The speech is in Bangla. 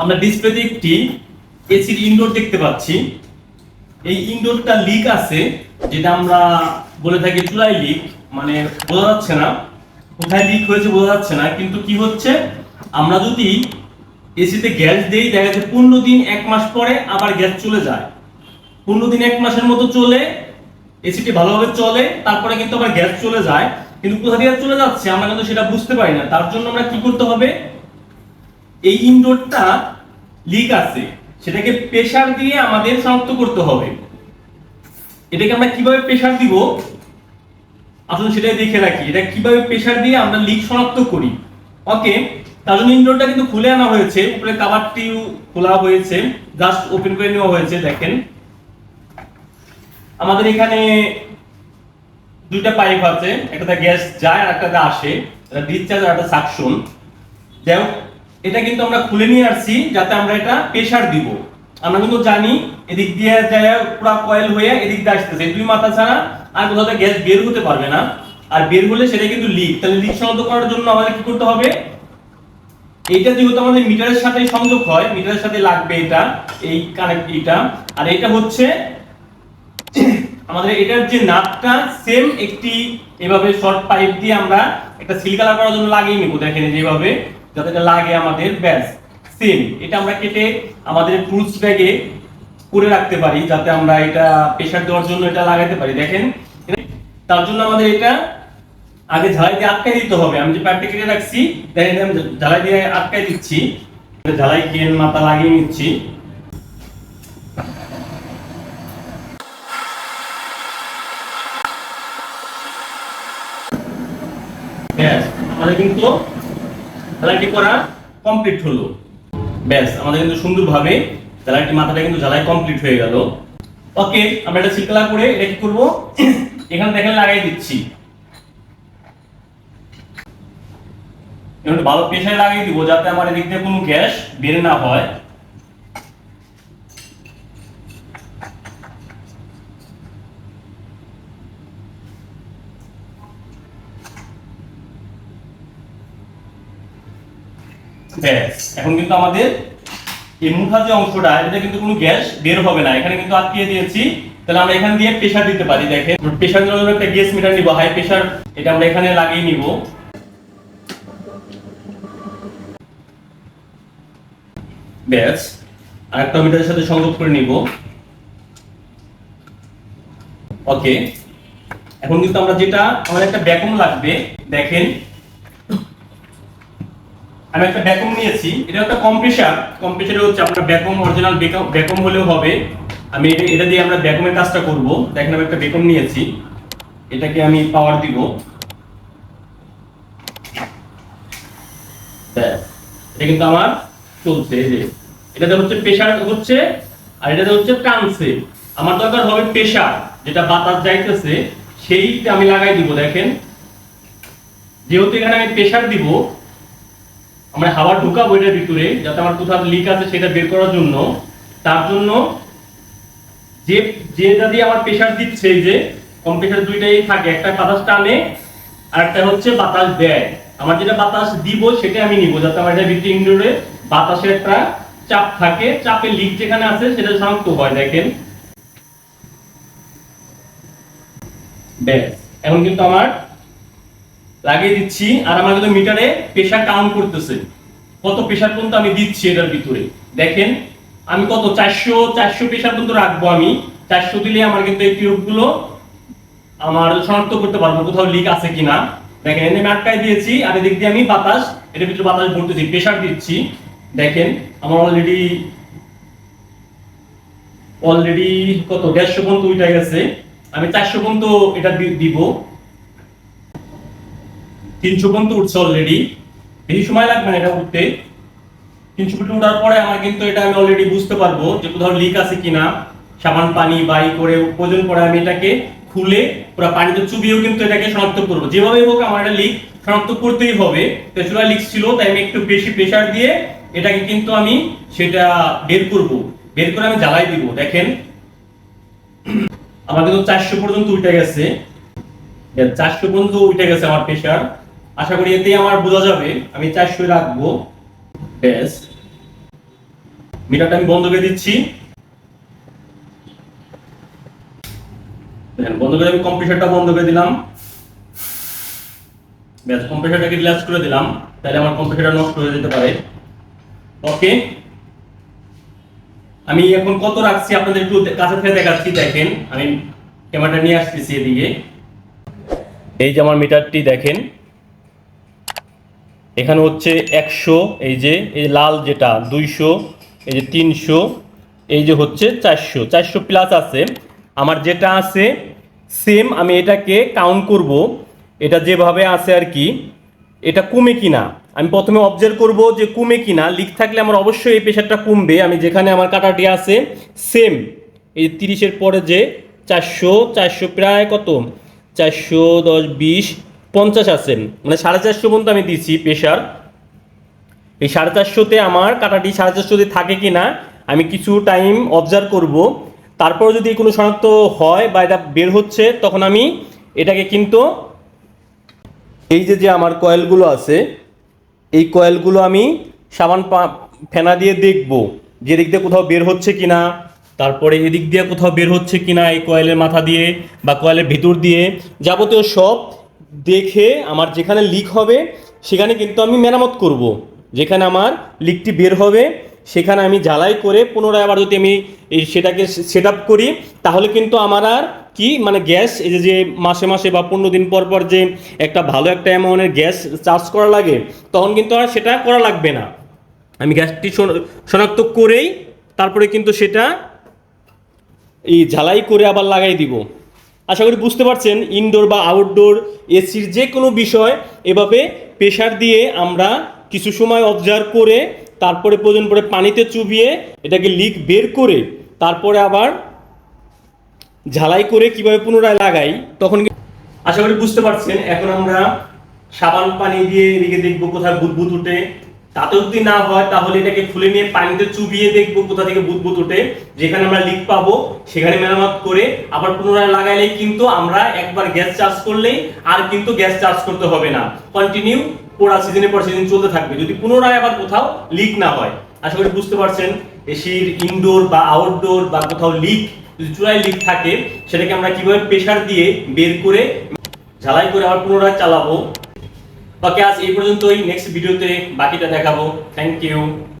আমরা ডিসপ্লেতে একটি এসির ইনডোর দেখতে পাচ্ছি। এই ইনডোরটা লিক আছে, যেটা আমরা বলে থাকি চুলাই লিক মানে বোঝা যাচ্ছে না। কোথায় লিক হয়েছে বোঝা যাচ্ছে না, কিন্তু কি হচ্ছে? আমরা যদি এসিতে গ্যাস দেই, দেখা যাচ্ছে পনেরো দিন, এক মাস পরে আবার গ্যাস চলে যায়। পনেরো দিন, এক মাসের মতো চলে এসিটি ভালোভাবে চলে, তারপরে কিন্তু আবার গ্যাস চলে যায়। কিন্তু কোথা দিয়ে চলে যাচ্ছে, আমরা কিন্তু সেটা বুঝতে পারি না। তার জন্য আমরা কি করতে হবে? এই ইনডোরটা লিক আছে, সেটাকে প্রেসার দিয়ে আমাদের শনাক্ত করতে হবে। এটাকে আমরা কীভাবে প্রেসার দিব? আসলে সেটাই দেখে রাখি, এটা কীভাবে প্রেসার দিয়ে আমরা লিক শনাক্ত করি? ওকে তার জন্য ইনডোরটা কিন্তু খুলে আনা হয়েছে, উপরে কাভারটিও খোলা হয়েছে জাস্ট ওপেন করে নেওয়া হয়েছে, দেখেন। আমাদের এখানে দুইটা পাইপ আছে, একটাতে গ্যাস যায় আর একটাতে আসে ডিসচার্জ আর একটা সাকশন যাই হোক এটা কিন্তু আমরা খুলে নিয়ে আসছি, যাতে আমরা এটা প্রেসার দিব। আমরা কিন্তু জানি এদিক দিয়ে যায়, পুরো কয়েল হয়ে এদিক দিয়ে আসতেছে। দুই মাথা ছাড়া আর কোথাও গ্যাস বের হতে পারবে না। আর বের হলে সেটা কিন্তু লিক তাহলে লিক শনাক্ত করার জন্য আমাদের কি করতে হবে? এইটা যেহেতু আমাদের মিটারের সাথে সংযোগ হয় মিটারের সাথে লাগবে এটা, এই কানেক্ট এটা আর এটা হচ্ছে আমাদের এটার যে নাটটা সেম একটি এভাবে শর্ট পাইপ দিয়ে আমরা একটা সিল কালার করার জন্য লাগিয়ে নিব। দেখেন যেভাবে যাতে এটা লাগে আমাদের ব্যাস সেম এটা আমরা কেটে আমাদের টুলস ব্যাগে করে রাখতে পারি, যাতে আমরা এটা প্রেসার দেওয়ার জন্য এটা লাগাতে পারি। দেখেন, তার জন্য আমাদের এটা আগে ঝালাই দিয়ে আটকাই দিতে হবে। আমি যে পাইপটা কেটে রাখছি, দেখেন, আমি ঝালাই দিয়ে আটকাই দিচ্ছি ঝালাই কেন মাথা লাগিয়ে নিচ্ছি। আমাদের কিন্তু ঝালাইটি করা কমপ্লিট হলো। ব্যাস, আমাদের কিন্তু সুন্দরভাবে জ্বালাইটি মাথাটা কিন্তু জ্বালাই কমপ্লিট হয়ে গেল। ওকে, আমরা এটা সিলকালা করে এটা কি করব? এখানে দেখেন লাগাই দিচ্ছি। এখন ভালো প্রেশারে লাগিয়ে দিব যাতে আমার এদিক থেকে কোনো গ্যাস বের না হয়। ব্যাস এখন কিন্তু আমাদের এই মুঠা যে অংশটা এটা কিন্তু কোনো গ্যাস বের হবে না। এখানে কিন্তু আটকিয়ে দিয়েছি। তাহলে আমরা এখান দিয়ে প্রেসার দিতে পারি, দেখেন। দেওয়ার জন্য একটা গ্যাস মিটার নিব। হাই প্রেসার এটা আমরা এখানে লাগিয়ে নিব। ব্যাস, আরেকটা মিটারের সাথে সংযোগ করে নিব। ওকে এখন কিন্তু আমরা যেটা, আমাদের একটা ব্যাকম লাগবে, দেখেন। আমি একটা ব্যাকম নিয়েছি। এটা একটা কম্প্রেসার কম্প্রেসারে হচ্ছে আপনার ব্যাকম অরিজিনাল ব্যাকম হলেও হবে। আমি এটা এটা দিয়ে আমরা ব্যাকমের কাজটা করব। দেখেন আমি একটা ব্যাকম নিয়েছি। এটাকে আমি পাওয়ার দিব। এটা কিন্তু আমার চলছে, এই যে। এটাতে হচ্ছে প্রেসার হচ্ছে, আর এটাতে হচ্ছে টানছে আমার দরকার হবে প্রেসার যেটা বাতাস যাইতেছে, সেইটা আমি লাগাই দিব, দেখেন। যেহেতু এখানে আমি প্রেসার দিব আমরা হাওয়া ঢুকাবো এটার ভিতরে, যাতে আমার কোথাও লিক আছে সেটা বের করার জন্য। তার জন্য যে যেটা দিয়ে আমার প্রেসার দিচ্ছে যে কম্প্রেসার দুইটাই থাকে, একটা বাতাস টানে আর একটা হচ্ছে বাতাস দেয়। আমার যেটা বাতাস দিব সেটা আমি নিব, যাতে আমার এটা ভিতরে ইনডোরে বাতাসের একটা চাপ থাকে। চাপের লিক যেখানে আছে সেটা শনাক্ত হয়, দেখেন। ব্যাস। এখন কিন্তু আমার লাগিয়ে দিচ্ছি, আর আমার কিন্তু মিটারে প্রেসার কাউন্ট করতেছে। কত প্রেসার পর্যন্ত আমি দিচ্ছি এটার ভিতরে? দেখেন, আমি কত, চারশো চারশো প্রেসার পর্যন্ত রাখব আমি। চারশো দিলে আমার কিন্তু এই টিউবগুলো আমার শনাক্ত করতে পারব, কোথাও লিক আছে কিনা। দেখেন, এনে আমি আটকায় দিয়েছি, আর এদিক দিয়ে আমি বাতাস, এটার ভিতরে বাতাস ভরতেছি প্রেসার দিচ্ছি। দেখেন, আমার অলরেডি অলরেডি কত, দেড়শো পর্যন্ত উঠে গেছে। আমি চারশো পর্যন্ত এটা দিব। তিনশো পর্যন্ত উঠছে অলরেডি বেশি সময় লাগবে না এটা উঠতে। তিনশো ফুট উঠার পরে আমার কিন্তু এটা আমি অলরেডি বুঝতে পারব যে কোথাও লিক আছে কিনা। সাবান, পানি, বাই করে প্রয়োজন পরে আমি এটাকে খুলে পুরো পানিতে চুবিয়েও কিন্তু এটাকে শনাক্ত করব। যেভাবে হোক আমার এটা লিক শনাক্ত করতেই হবে। তেসুরা লিক ছিল, তাই আমি একটু বেশি প্রেসার দিয়ে এটাকে কিন্তু আমি সেটা বের করব। বের করে আমি জ্বালাই দিব, দেখেন। আমার কিন্তু চারশো পর্যন্ত উঠে গেছে। চারশো পর্যন্ত উঠে গেছে আমার প্রেশার আশা করি এতেই আমার বোঝা যাবে। আমি চারশো রাখব। ব্যাস মিটারটা আমি বন্ধ করে দিচ্ছি। বন্ধ করে আমি কম্পিউটারটা বন্ধ করে দিলাম। ব্যাস কম্পিউটারটাকে রিল্যাক্স করে দিলাম। তাহলে আমার কম্প্রেসারটা নষ্ট হয়ে যেতে পারে। ওকে আমি এখন কত রাখছি আপনাদের একটু কাছে থেকে দেখাচ্ছি, দেখেন। আমি ক্যামেরাটা নিয়ে আসতেছি এদিকে। এই যে আমার মিটারটি, দেখেন। এখানে হচ্ছে একশো, এই যে, এই লাল যেটা, দুইশো, এই যে তিনশো, এই যে হচ্ছে চারশো। চারশো প্লাস আছে। আমার যেটা আছে সেম আমি এটাকে কাউন্ট করব। এটা যেভাবে আছে আর কি, এটা কমে কিনা? আমি প্রথমে অবজার্ভ করব যে কমে কিনা। লিক থাকলে আমার অবশ্যই এই প্রেশারটা কমবে। আমি যেখানে আমার কাটাটি আছে সেম এই তিরিশের পরে যে চারশো চারশো প্রায় কত? চারশো দশ, বিশ পঞ্চাশ আছে। মানে সাড়ে চারশো পর্যন্ত আমি দিচ্ছি প্রেশার এই সাড়ে চারশোতে আমার কাটাটি সাড়ে চারশোতে থাকে কি না, আমি কিছু টাইম অবজার্ভ করব। তারপর যদি কোনো শনাক্ত হয় বা এটা বের হচ্ছে, তখন আমি এটাকে কিন্তু এই যে যে আমার কয়েলগুলো আছে, এই কয়েলগুলো আমি সাবান ফেনা দিয়ে দেখব যে দিক দিয়ে কোথাও বের হচ্ছে কিনা তারপরে এদিক দিয়ে কোথাও বের হচ্ছে কি না এই কয়েলের মাথা দিয়ে বা কয়েলের ভিতর দিয়ে। যাবতীয় সব দেখে আমার যেখানে লিক হবে, সেখানে কিন্তু আমি মেরামত করব। যেখানে আমার লিকটি বের হবে, সেখানে আমি জ্বালাই করে পুনরায় আবার যদি আমি সেটাকে সেট আপ করি, তাহলে কিন্তু আমার আর কি মানে গ্যাস, এই যে মাসে মাসে বা পনেরো দিন পর পর যে একটা ভালো একটা অ্যামাউন্টের গ্যাস চার্জ করা লাগে, তখন কিন্তু আর সেটা করা লাগবে না আমি গ্যাসটি শন- শনাক্ত করেই তারপরে কিন্তু সেটা এই ঝালাই করে আবার লাগাই দিব আশা করি বুঝতে পারছেন ইনডোর বা আউটডোর এসির যে কোনো বিষয়, এভাবে প্রেশার দিয়ে আমরা কিছু সময় অবজার্ভ করে, তারপরে প্রয়োজন পরে পানিতে চুবিয়ে এটাকে লিক বের করে, তারপরে আবার ঝালাই করে কীভাবে পুনরায় লাগাই, তখন আশা করি বুঝতে পারছেন, এখন আমরা সাবান পানি দিয়ে এদিকে দেখব কোথায় বুদবুদ উঠে। তাতেও যদি না হয়, তাহলে এটাকে খুলে নিয়ে পানিতে চুবিয়ে দেখব কোথা থেকে বুদবুদ উঠে যেখানে আমরা লিক পাবো, সেখানে মেরামত করে আবার পুনরায় লাগাইলেই কিন্তু আমরা একবার গ্যাস চার্জ করলেই আর কিন্তু গ্যাস চার্জ করতে হবে না। কন্টিনিউ পুরা সিজনের পর সিজন চলতে থাকবে। যদি পুনরায় আবার কোথাও লিক না হয়, আশা করি বুঝতে পারছেন এসির ইনডোর বা আউটডোর বা কোথাও লিক যদি চূড়ায় লিক থাকে, সেটাকে আমরা কীভাবে প্রেশার দিয়ে বের করে ঝালাই করে আবার পুনরায় চালাবো ওকে আজ এই পর্যন্তই। নেক্সট ভিডিওতে বাকিটা দেখাবো। Thank you